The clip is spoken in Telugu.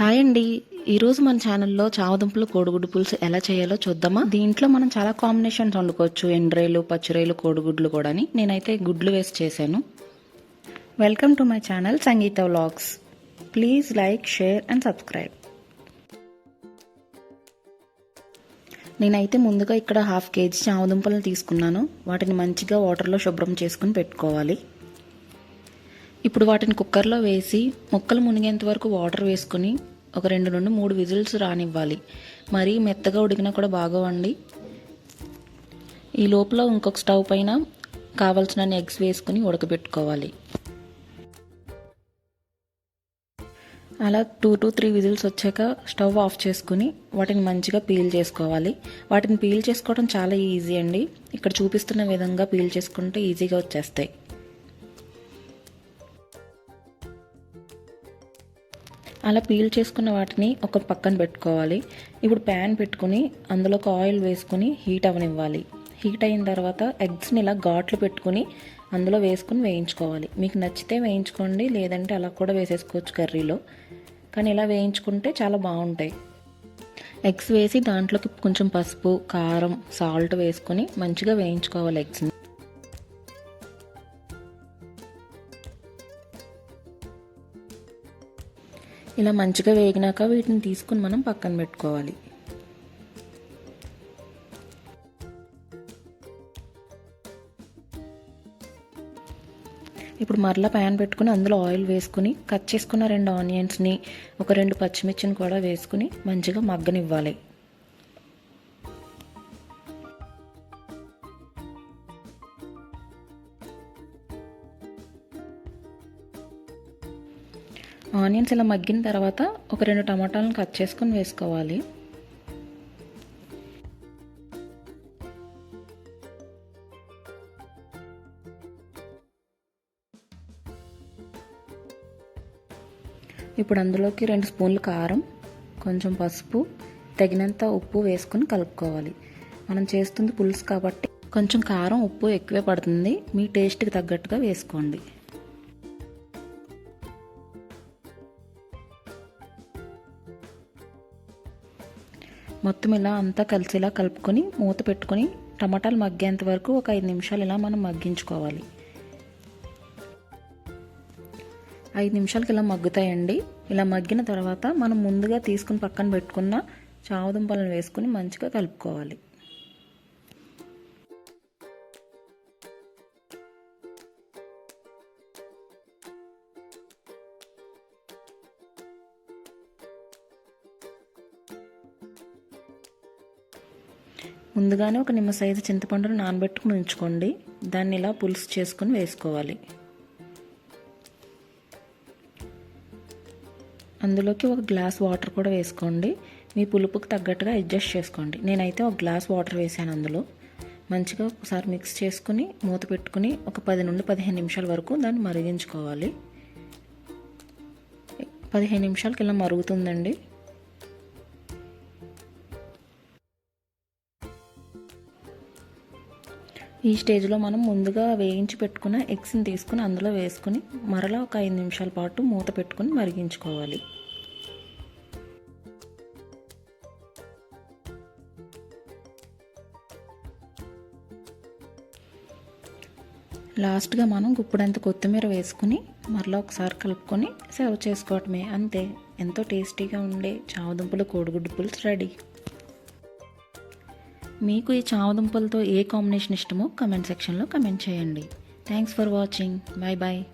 హాయ్ అండి. ఈరోజు మన ఛానల్లో చావదుంపలు కోడిగుడ్డు పులుసు ఎలా చేయాలో చూద్దామా? దీంట్లో మనం చాలా కాంబినేషన్స్ వండుకోవచ్చు. ఎండ్రేలు పచ్చిరేలు కోడిగుడ్లు కూడా నేనైతే గుడ్లు వేసి చేశాను. Welcome to my channel Sangeetha vlogs. Please like share and subscribe. నేనైతే ముందుగా ఇక్కడ హాఫ్ కేజీ చామదుంపలను తీసుకున్నాను. వాటిని మంచిగా వాటర్లో శుభ్రం చేసుకుని పెట్టుకోవాలి. ఇప్పుడు వాటిని కుక్కర్లో వేసి ముక్కలు మునిగేంత వరకు వాటర్ వేసుకుని ఒక రెండు నుండి మూడు విజిల్స్ రానివ్వాలి. మరీ మెత్తగా ఉడికినా కూడా బాగోవండి. ఈ లోపల ఇంకొక స్టవ్ పైన కావాల్సిన ఎగ్స్ వేసుకుని ఉడకబెట్టుకోవాలి. అలా టూ టు త్రీ విజిల్స్ వచ్చాక స్టవ్ ఆఫ్ చేసుకుని వాటిని మంచిగా పీల్ చేసుకోవాలి. వాటిని పీల్ చేసుకోవడం చాలా ఈజీ అండి. ఇక్కడ చూపిస్తున్న విధంగా పీల్ చేసుకుంటే ఈజీగా వచ్చేస్తాయి. అలా పీల్ చేసుకున్న వాటిని ఒక పక్కన పెట్టుకోవాలి. ఇప్పుడు ప్యాన్ పెట్టుకుని అందులోకి ఆయిల్ వేసుకుని హీట్ అవనివ్వాలి. హీట్ అయిన తర్వాత ఎగ్స్ని ఇలా ఘాట్లు పెట్టుకుని అందులో వేసుకుని వేయించుకోవాలి. మీకు నచ్చితే వేయించుకోండి లేదంటే అలా కూడా వేసేసుకోవచ్చు కర్రీలో. కానీ ఇలా వేయించుకుంటే చాలా బాగుంటాయి. ఎగ్స్ వేసి దాంట్లోకి కొంచెం పసుపు కారం సాల్ట్ వేసుకొని మంచిగా వేయించుకోవాలి ఎగ్స్ని. ఇలా మంచిగా వేగినాక వీటిని తీసుకుని మనం పక్కన పెట్టుకోవాలి. ఇప్పుడు మరలా ప్యాన్ పెట్టుకుని అందులో ఆయిల్ వేసుకుని కట్ చేసుకున్న రెండు ఆనియన్స్ని ఒక రెండు పచ్చిమిర్చిని కూడా వేసుకుని మంచిగా మగ్గనివ్వాలి. ఆనియన్స్ ఇలా మగ్గిన తర్వాత ఒక రెండు టమాటాలను కట్ చేసుకొని వేసుకోవాలి. ఇప్పుడు అందులోకి రెండు స్పూన్లు కారం కొంచెం పసుపు తగినంత ఉప్పు వేసుకొని కలుపుకోవాలి. మనం చేస్తుంది పులుసు కాబట్టి కొంచెం కారం ఉప్పు ఎక్కువే పడుతుంది. మీ టేస్ట్కి తగ్గట్టుగా వేసుకోండి. మొత్తం ఇలా అంతా కలిసేలా కలుపుకొని మూత పెట్టుకొని టమాటాలు మగ్గేంత వరకు ఒక ఐదు నిమిషాలు ఇలా మనం మగ్గించుకోవాలి. ఐదు నిమిషాలకి ఇలా మగ్గుతాయండి. ఇలా మగ్గిన తర్వాత మనం ముందుగా తీసుకుని పక్కన పెట్టుకున్న చావదుంపలను వేసుకుని మంచిగా కలుపుకోవాలి. ముందుగానే ఒక నిమ్మ సైజు చింతపండును నానబెట్టుకుని ఉంచుకోండి. దాన్ని ఇలా పులుసు చేసుకుని వేసుకోవాలి. అందులోకి ఒక గ్లాస్ వాటర్ కూడా వేసుకోండి. మీ పులుపుకు తగ్గట్టుగా అడ్జస్ట్ చేసుకోండి. నేనైతే ఒక గ్లాస్ వాటర్ వేసాను అందులో. మంచిగా ఒకసారి మిక్స్ చేసుకుని మూత పెట్టుకుని ఒక పది నుండి పదిహేను నిమిషాల వరకు దాన్ని మరిగించుకోవాలి. పదిహేను నిమిషాలకి ఇలా మరుగుతుందండి. ఈ స్టేజ్లో మనం ముందుగా వేయించి పెట్టుకున్న ఎగ్స్ని తీసుకుని అందులో వేసుకుని మరలా ఒక ఐదు నిమిషాల పాటు మూత పెట్టుకుని మరిగించుకోవాలి. లాస్ట్గా మనం గుప్పుడంత కొత్తిమీర వేసుకుని మరలా ఒకసారి కలుపుకొని సర్వ్ చేసుకోవటమే. అంతే. ఎంతో టేస్టీగా ఉండే చావదుంపలు కోడిగుడ్డు పులుసు రెడీ. మీకు ఈ చామదుంపలతో ఏ కాంబినేషన్ ఇష్టమో కమెంట్ సెక్షన్లో కమెంట్ చేయండి. Thanks for watching bye bye